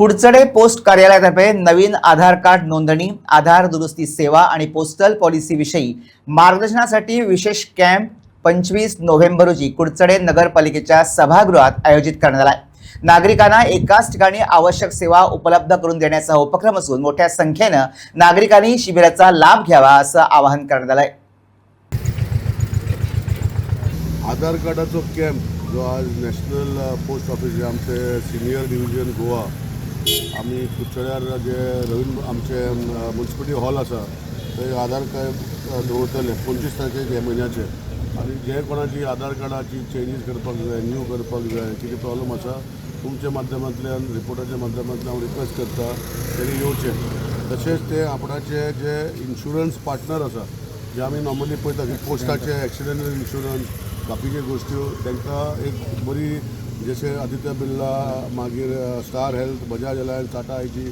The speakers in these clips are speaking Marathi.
कुडचडे पोस्ट कार्यालयातर्फे नवीन आधार कार्ड नोंदणी आधार दुरुस्ती सेवा आणि पोस्टल पॉलिसीविषयी मार्गदर्शनासाठी विशेष कॅम्प पंचवीस नोव्हेंबर रोजी कुडचडे नगरपालिकेच्या सभागृहात आयोजित करण्यात आला आहे नागरिकांना एकाच ठिकाणी आवश्यक सेवा उपलब्ध करून देण्याचा उपक्रम असून मोठ्या संख्येनं नागरिकांनी शिबिराचा लाभ घ्यावा असं आवाहन करण्यात आलं आहे आधार कार्डाचा कॅम्प जो आज नॅशनल पोस्ट ऑफिस आमचे सिनियर डिव्हिजन गोवा आमी कुडचड्यार जे रवींद्र आमचे म्युन्सिपलिटी हॉल आसा थंय आधार कार्ड दवरतले पंचवीस तारखेक हे म्हयन्याचे आनी जे कोणाची आधार कार्डाची चेंजीस करपाक जाय न्यू करपाक जाय कितें प्रॉब्लम आसा तुमच्या माध्यमांतल्यान रिपोर्टाच्या माध्यमांतल्यान हांव रिक्वेस्ट करता तेणी येवचे तशेंच ते आपणाचे जे इन्शुरन्स पार्टनर आसा जे आमी नॉर्मली पळयता की पोस्टाचे एक्सिडेंटल इन्शुरन्स बाकीच्यो गोश्ट्यो तांकां एक बरी जशे आदित्य बिर्ला मागीर Star Health Bajaj Allianz Tata आयची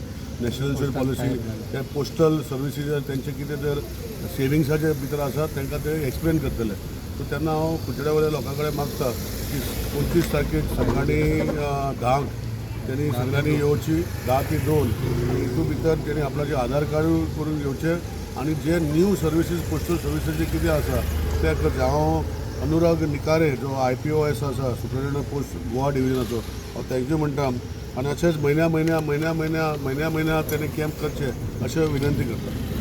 नॅशनल इन्शुरन्स पॉलिसी ते पोस्टल सर्विसीस तेंचे कितें जर सेविंग्साचे भितर आसा तांकां ते एक्सप्लेन करतले. सो तेन्ना हांव कुचड्या वयल्या लोकां कडेन मागता की पंचवीस तारखेक सकाळीं धांक त्यांनी सगळ्यांनी येवची धा ते दोन हितू भितर त्यांनी आपल्याचे आधार कार्ड करून घेवचें आनी जे न्यू सर्विसीस पोस्टल सर्विसीस जे कितें आसा ते करचें हांव अनुराग निकारे जो आय पी ओ एस आसा सुपरिटेंडंट पोस्ट गोवा डिविजनाचो हांव थँक्यू म्हणटा आनी अशेंच म्हयन्या म्हयन्या म्हयन्या म्हयन्या म्हयन्या म्हयन्या तेणें कॅम्प करचे अशें विनंती करता